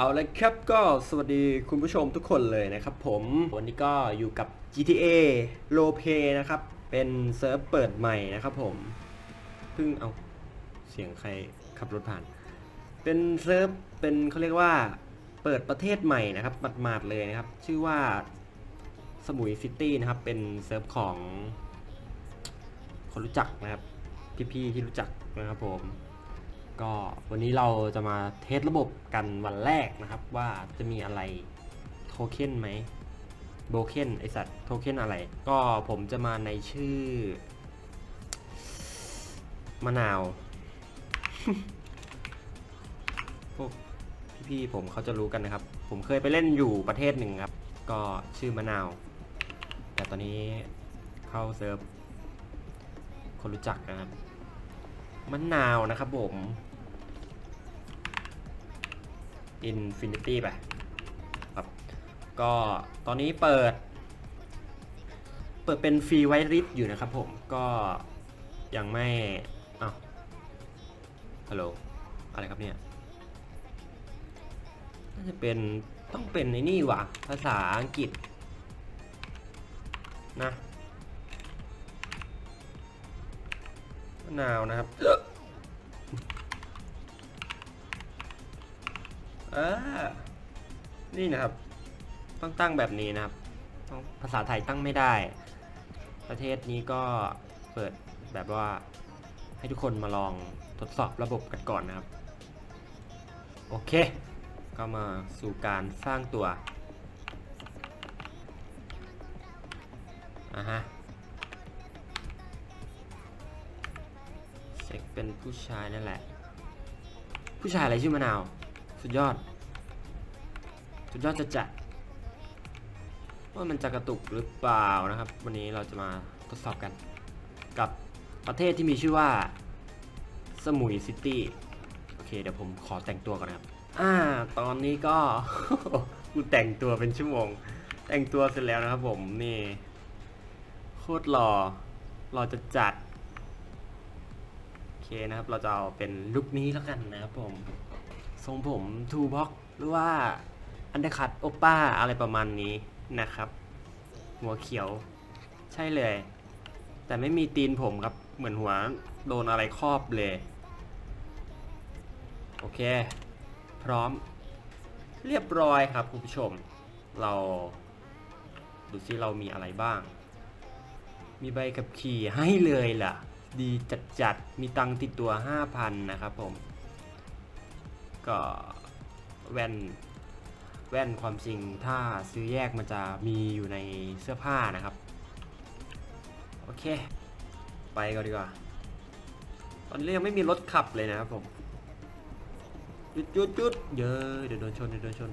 เอาละครับก็สวัสดีคุณผู้ชมทุกคนเลยนะครับผมวันนี้ก็อยู่กับ GTA r o l e p l a y นะครับ เป็นเซิร์ฟเปิดใหม่นะครับผมเพิ่งเอาเสียงใครขับรถผ่าน เป็นเซิร์ฟเป็นเขาเรียกว่าเปิดประเทศใหม่นะครับหมาดๆเลยนะครับ ชื่อว่าสมุยซิตี้นะครับ เป็นเซิร์ฟของคนรู้จักนะครับ พี่ๆที่รู้จักนะครับผม ก็วันนี้เราจะมาเทสระบบกันวันแรกนะครับว่าจะมีอะไรโทเค็นไหมโบเค็นไอสัตว์โทเค็นอะไร ก็ผมจะมาในชื่อมะนาว พวกพี่ๆผมเขาจะรู้กันนะครับ ผมเคยไปเล่นอยู่ประเทศหนึ่งครับ ก็ชื่อมะนาว แต่ตอนนี้เข้าเซิร์ฟคนรู้จักนะครับมะนาวนะครับผม Infinity ไปครับก็ตอนนี้เปิด เปิดเป็นฟรีไวริสอยู่นะครับผมก็ยังไม่อ้าวฮัลโหลอะไรครับเนี่ยน่าจะเป็นต้องเป็นไอ้นี่ว่ะ ภาษาอังกฤษนะมะนาวนะครับ ออนี่นะครับ ต้องตั้งแบบนี้นะครับ ภาษาไทยตั้งไม่ได้ ประเทศนี้ก็เปิดแบบว่าให้ทุกคนมาลองทดสอบระบบกันก่อนนะครับ โอเค ก็มาสู่การสร้างตัวอะฮะเซ็กเป็นผู้ชายนั่นแหละ ผู้ชายอะไรชื่อมะนาว สุดยอด สุดยอดจะจัดว่ามันจะกระตุกหรือเปล่านะครับ วันนี้เราจะมาทดสอบกัน กับประเทศที่มีชื่อว่า สมุยซิตี้โอเคเดี๋ยวผมขอแต่งตัวก่อนนะครับ อ่า ตอนนี้ก็กูแต่งตัวเป็นชั่วโมง แต่งตัวเสร็จแล้วนะครับผมนี่โคตรหล่อหล่อจะจัดโอเคนะครับ เราจะเอาเป็นลุคนี้แล้วกันนะครับผม ทรงผมทูบ็อกหรือว่าอันเดอร์คัตโอป้าอะไรประมาณนี้นะครับ หัวเขียว ใช่เลย แต่ไม่มีตีนผมครับ เหมือนหัวโดนอะไรครอบเลย โอเค พร้อม เรียบร้อยครับคุณผู้ชม เราดูซิเรามีอะไรบ้าง มีใบขับขี่ให้เลยล่ะ ดีจัดจัดมีตังติดตัว 5,000 นะครับผม ก็แว่นแว่นความจริงถ้าซื้อแยกมันจะมีอยู่ในเสื้อผ้านะครับ โอเค ไปก็ดีกว่า ตอนนี้ยังไม่มีรถขับเลยนะครับผมหยุดหยุดหยุดเยอะเดี๋ยวโดนชนเดี๋ยวโดนชน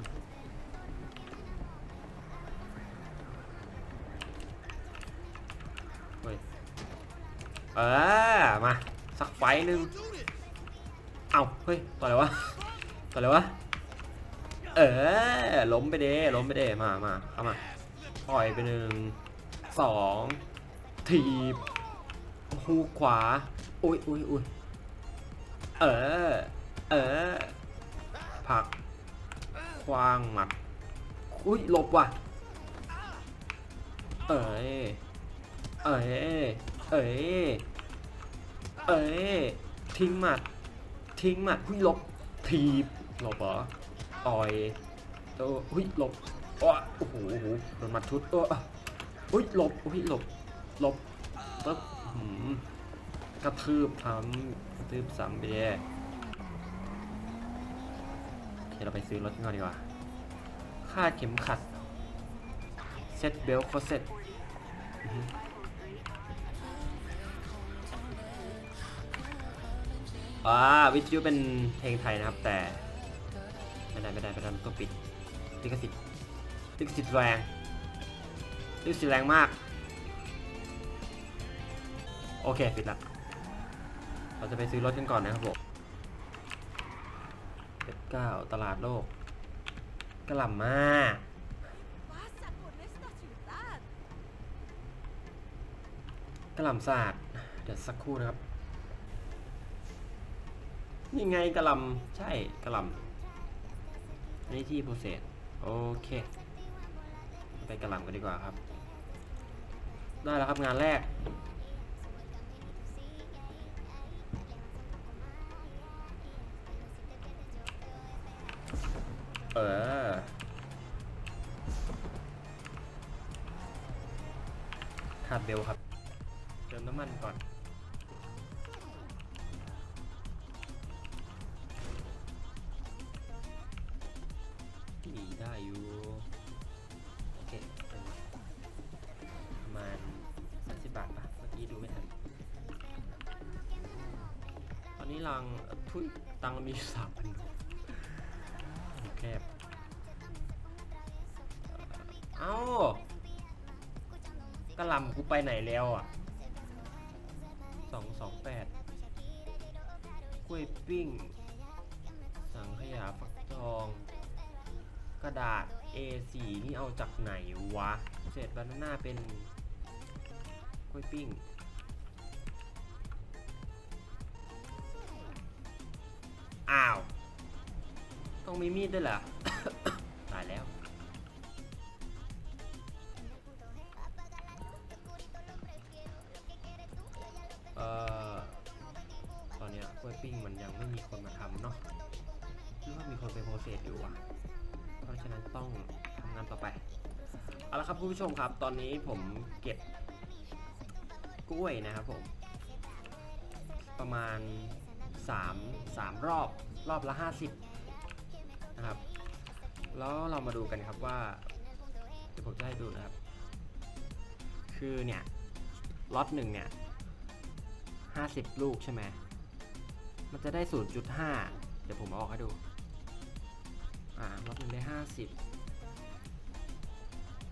เฮ้ยเออมา สักไฟหนึ่งเอาเฮ้ยต่ออะไรวะ ต่ออะไรวะ เออล้มไปเด้ล้มไปเด้มามาเข้ามาปล่อยไปหนึ่งสองทีบหูขวาอุ้ยอุ้ยอุ้ยเออ เออผักควางหมัดอุ้ยหลบว่ะ เอ้ยเอ้ยเอ้ยเอ้ยทิ้งหมัด ทิ้งหมัดหุ้ยหลบ ทีบหลบเหรอต่อยโอ้หุ้ยหลบโอ้โหโอ้โหโดนมัดชุดเออหุ้ยหลบหุ้ยหลบหลบปึ๊บหืมกระทืบซ้ำกระทืบซ้ำไปแย่โอเคเราไปซื้อรถกันก่อนดีกว่าคาดเข็มขัดเซ็ตเบลต์คอเซ็ต อ่าวิทยุเป็นเพลงไทยนะครับ แต่ไม่ได้ไม่ได้ไม่ได้มันต้องปิดลิขสิทธิ์ลิขสิทธิ์แรงลิขสิทธิ์แรงมาก โอเคปิดละเราจะไปซื้อรถกันก่อนนะครับผมเป็ดเก้าตลาดโลกกระหล่ำมากกระหล่ำศาสตร์เดี๋ยวสักครู่นะครับ นี่ไงกระลำใช่กระลำนนี้ที่โปรเซสโอเค ไปกระลำกันดีกว่าครับ ได้แล้วครับงานแรก เออคาดเบลครับ เติมน้ำมันก่อน ตั้งทุยตังมีสามพันแคบเอ้ากระลำกูไปไหนแล้วอะสองสองแปดกล้วยปิ้ง สังขยาฟักทอง กระดาษ A4 นี่เอาจากไหนวะ เศษบานาน่าเป็นกล้วยปิ้ง อ้าว ต้องมีมีดด้วยเหรอ ตายแล้ว เอ่อ ตอนเนี้ยกล้วยปิ้งมันยังไม่มีคนมาทำเนาะคิดว่ามีคนไปโพสเซสอยู่อะ เพราะฉะนั้นต้องทำงานต่อไป เอาละครับคุณผู้ชมครับ ตอนนี้ผมเก็บกล้วยนะครับผม ประมาณ 3 3 รอบรอบละ 50 นะครับ แล้วเรามาดูกันครับว่าเดี๋ยวผมจะให้ดูนะครับ คือเนี่ยล็อตหนึ่งเนี่ย50 ลูกใช่ไหมมันจะได้ 0.5 เดี๋ยวผมอาออกให้ดูอ่าล็อตหนึ่งได้ 50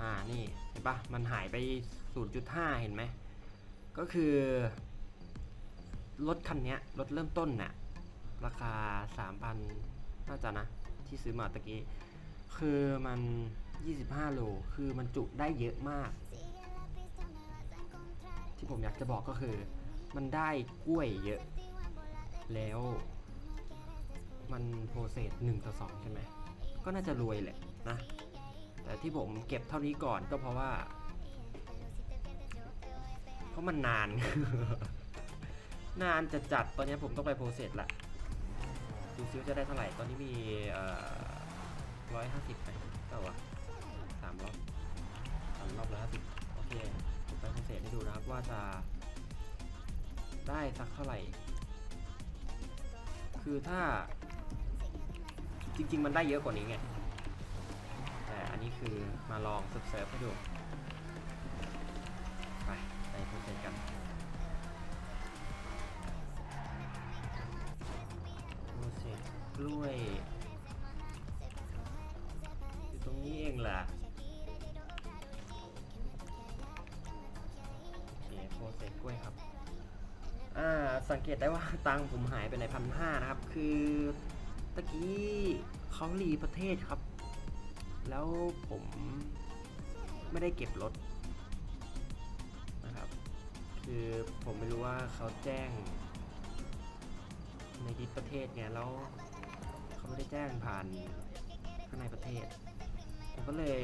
อ่านี่เห็นปะมันหายไป 0.5 เห็นไหมก็คือรถคันนี้รถเริ่มต้นน่ะ ราคา 3,000น่าจะนะ ที่ซื้อมาตะกี้ คือมัน 25 โล คือมันจุได้เยอะมาก ที่ผมอยากจะบอกก็คือ มันได้กล้วยเยอะ แล้วมันโปรเซส1ต่อ 2 ใช่ไหม ก็น่าจะรวยแหละนะ แต่ที่ผมเก็บเท่านี้ก่อนก็เพราะว่า เพราะมันนาน นานจะจัดตอนนี้ผมต้องไปโปรเซสละ ดูซิว่าจะได้เท่าไหร่ตอนนี้มีร้อยห้าสิบไหมเท่าวะสามรอบสามรอบร้อยห้าสิบโอเคผมไปโปรเซสให้ดูนะครับว่าจะได้สักเท่าไหร่ คือถ้า จริง ๆ มันได้เยอะกว่านี้ไง แต่อันนี้คือมาลองเซิร์ฟให้ดู ไปไปโปรเซสกัน กล้วยอยู่ตรงนี้เองแหละโอเคโปรเซกล้วยครับอ่าสังเกตได้ว่าตังผมหายไปในพันห้านะครับ คือตะกี้เขารีประเทศครับ แล้วผมไม่ได้เก็บรถนะครับ คือผมไม่รู้ว่าเขาแจ้งในดิสประเทศไงแล้ว เขาไม่ได้แจ้งผ่านข้างในประเทศ ผมก็เลย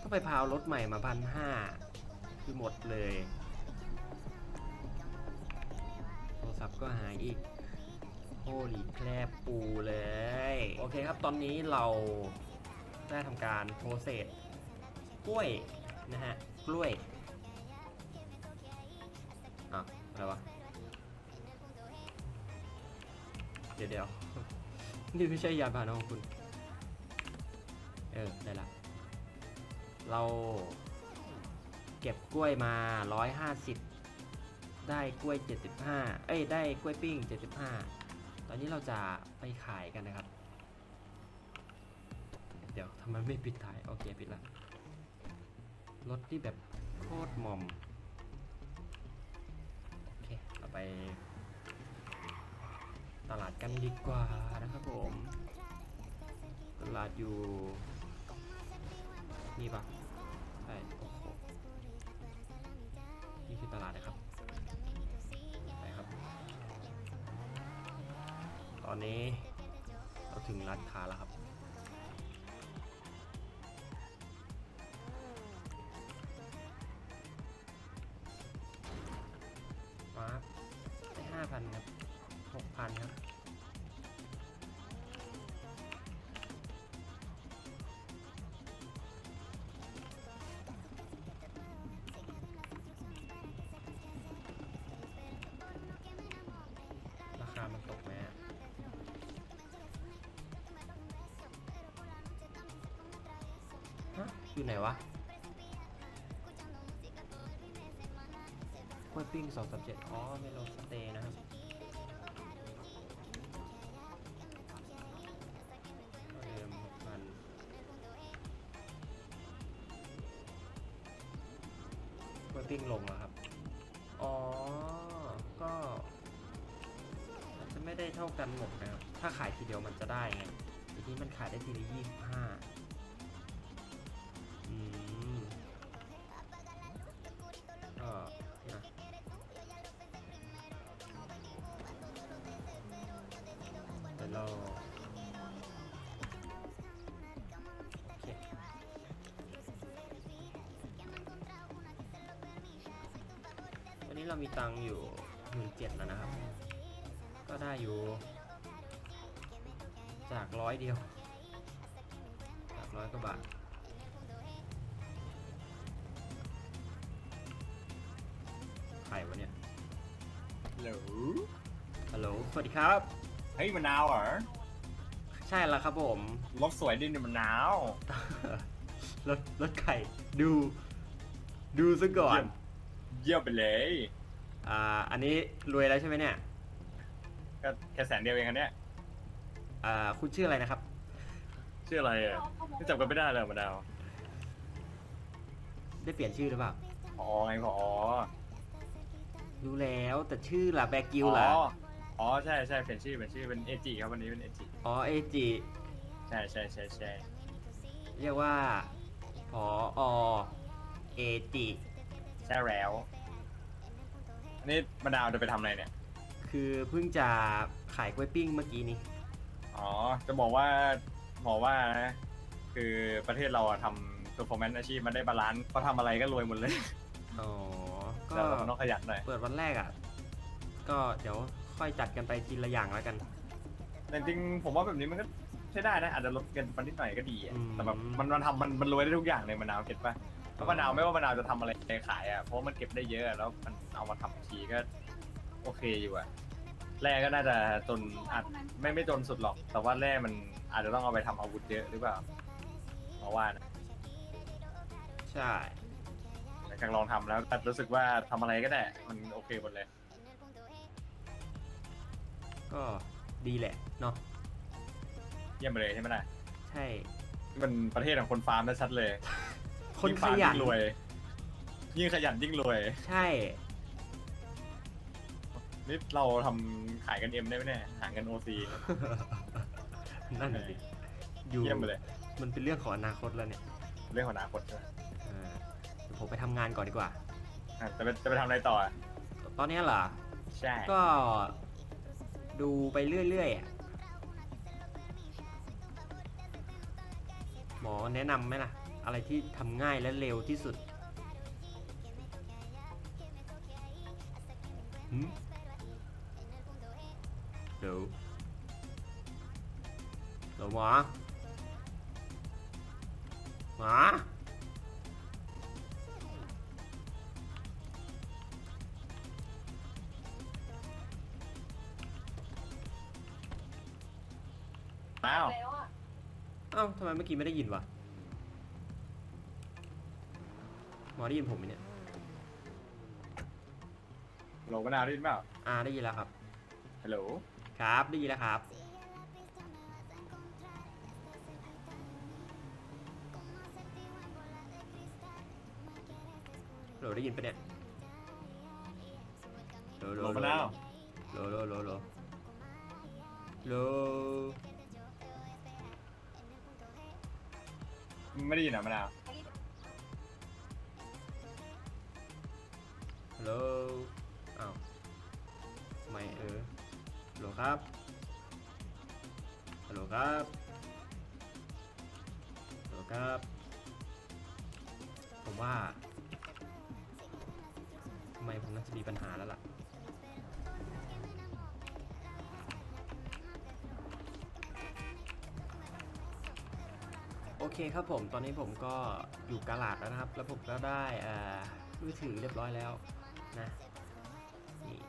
ต้องไปพาวรถใหม่มาพันห้าคือหมดเลย โทรศัพท์ก็หายอีกโฮลีแคลบปูเลย โอเคครับตอนนี้เราได้ทำการโปรเซสกล้วยนะฮะกล้วยอะอะไรวะ เดี๋ยวเดี๋ยว นี่ไม่ใช่ยานพาหนะของคุณ เออ ได้ละ เราเก็บกล้วยมา 150 ได้กล้วย 75 เอ้ย ได้กล้วยปิ้ง 75 ตอนนี้เราจะไปขายกันนะครับ เดี๋ยวทำไมไม่ปิดท้าย โอเค ปิดละ รถที่แบบโคตรมอม โอเคเราไป ตลาดกันดีกว่านะครับผม ตลาดอยู่ นี่ปะใช่นี่คือตลาดนะครับไปครับ ตอนนี้เราถึงร้านค้าแล้วครับ อยู่ไหนวะกล้วยปิ้งสองสามเจ็ดอ๋อเมโลสเตย์นะครับเดิมหกพันกล้วยปิ้งลงแล้วครับ อ๋อ ก็มันจะไม่ได้เท่ากันหมดนะครับ ถ้าขายทีเดียวมันจะได้ไง ทีนี้มันขายได้ทีละยี่สิบห้า นนี้เรามีตังค์อยู่หมื่นเจ็ดแล้วนะครับ ก็ได้อยู่ จากร้อยเดียว จากร้อยกว่าบาทใครวะเนี่ยหรูฮัลโหล สวัสดีครับ เฮ้ยมะนาวเหรอ ใช่แล้วครับผม รถสวยดินมะนาว รถรถไข่ดู ดูซะก่อน เยี่ยมไปเลย อ่าอันนี้รวยแล้วใช่ไหมเนี่ยก็แค่แสนเดียวเองอันเนี้ยอ่าคุณชื่ออะไรนะครับ ชื่ออะไรอะไม่จำกันไม่ได้เลยมะนาวได้เปลี่ยนชื่อหรือเปล่าพอไงพอรู้แล้วแต่ชื่อล่ะแบกิวล่ะอ๋ออ๋อใช่ใช่เปลี่ยนชื่อเป็นชื่อเป็นเอจิครับวันนี้เป็นเอจิอ๋อเอจิใช่ใช่ใช่ใช่เรียกว่าพออเอจิใช่แล้วอั นนี้มะนาวจะไปทำอะไรเนี่ย คือเพิ่งจะขายกล้วยปิ้งเมื่อกี้นี้ อ๋อ จะบอกว่าบอกว่านะคือประเทศเราอะทำ performance อาชีพมันได้บาลานซ์เขาทำอะไรก็รวยหมดเลยอ๋อ ก็แต่เราต้องขยันหน่อย เปิดวันแรกอะ ก็เดี๋ยวค่อยจัดกันไปทีละอย่างแล้วกัน แต่จริงๆผมว่าแบบนี้มันก็ใช้ได้นะ อาจจะลดเงินไปนิดหน่อยก็ดีอะอืม แต่แบบมันมันทำมันมันรวยได้ทุกอย่างเลยมะนาวเก็ตปะ เพราะมะนาวไม่ว่ามะนาวจะทำอะไรขายอะเพราะว่ามันเก็บได้เยอะแล้วมันเอามาทำทีก็ โอเคอยู่อะแร่ก็น่าจะจนอาจไม่ไม่จนสุดหรอก แต่ว่าแร่มันอาจจะต้องเอาไปทำอาวุธเยอะหรือเปล่าเพราะว่านะใช่หลังจากลองทำแล้วแต่รู้สึกว่าทำอะไรก็ได้ มันโอเคหมดเลย ก็ดีแหละเนาะเยี่ยมไปเลยใช่ไหมล่ะ ใช่นี่มันประเทศของคนฟาร์มนะชัดเลย คนยิ่งขฟาร์มยัน ยิ่งรวย ยิ่งขยันยิ่งรวย ใช่ นี่เราทำขายกันเอ็มได้ไหมเนี่ยหาเงินโอซีนั่นน่ะสิอยู่ เยี่ยมไปเลย มันเป็นเรื่องของอนาคตแล้วเนี่ยเรื่องของอนาคตใช่ไหมเออเดี๋ยวผมไปทำงานก่อนดีกว่า อะจะไปจะไปทำอะไรต่ออะตอนเนี้ยเหรอ ใช่ก็ดูไปเรื่อยๆอะหมอแนะนำไหมล่ะ อะไรที่ทำง่ายและเร็วที่สุดหืมเดี๋ยวเดี๋ยวหมอหมาอ้าว เอ้าทำไมเมื่อกี้ไม่ได้ยินวะ หมอได้ยินผมไหมเนี่ยโหลมะนาวได้ยินเปล่าอ่าได้ยินแล้วครับ ฮัลโหลครับได้ยินแล้วครับ โหลได้ยินปะเนี่ยโหลโหโหลลมะนาวโหลโหลโหลโหลโหลไม่ได้ยินเหรอมะนาว ฮัลโหลอ้าวไม่เออฮัลโหลครับฮัลโหลครับฮัลโหลครับ ผมว่าทำไมผมน่าจะมีปัญหาแล้วล่ะโอเคครับผมตอนนี้ผมก็อยู่กลาดแล้วนะครับ แล้วผมก็ได้มือถือเรียบร้อยแล้ว นะนี่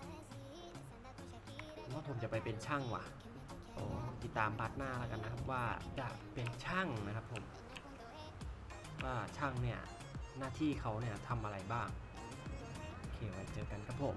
ว่าผมจะไปเป็นช่างว่ะโอ้ติดตามพาร์ทหน้าแล้วกันนะครับว่าจะเป็นช่างนะครับผม ว่าช่างเนี่ยหน้าที่เขาเนี่ยทำอะไรบ้าง โอเคไว้เจอกันครับผม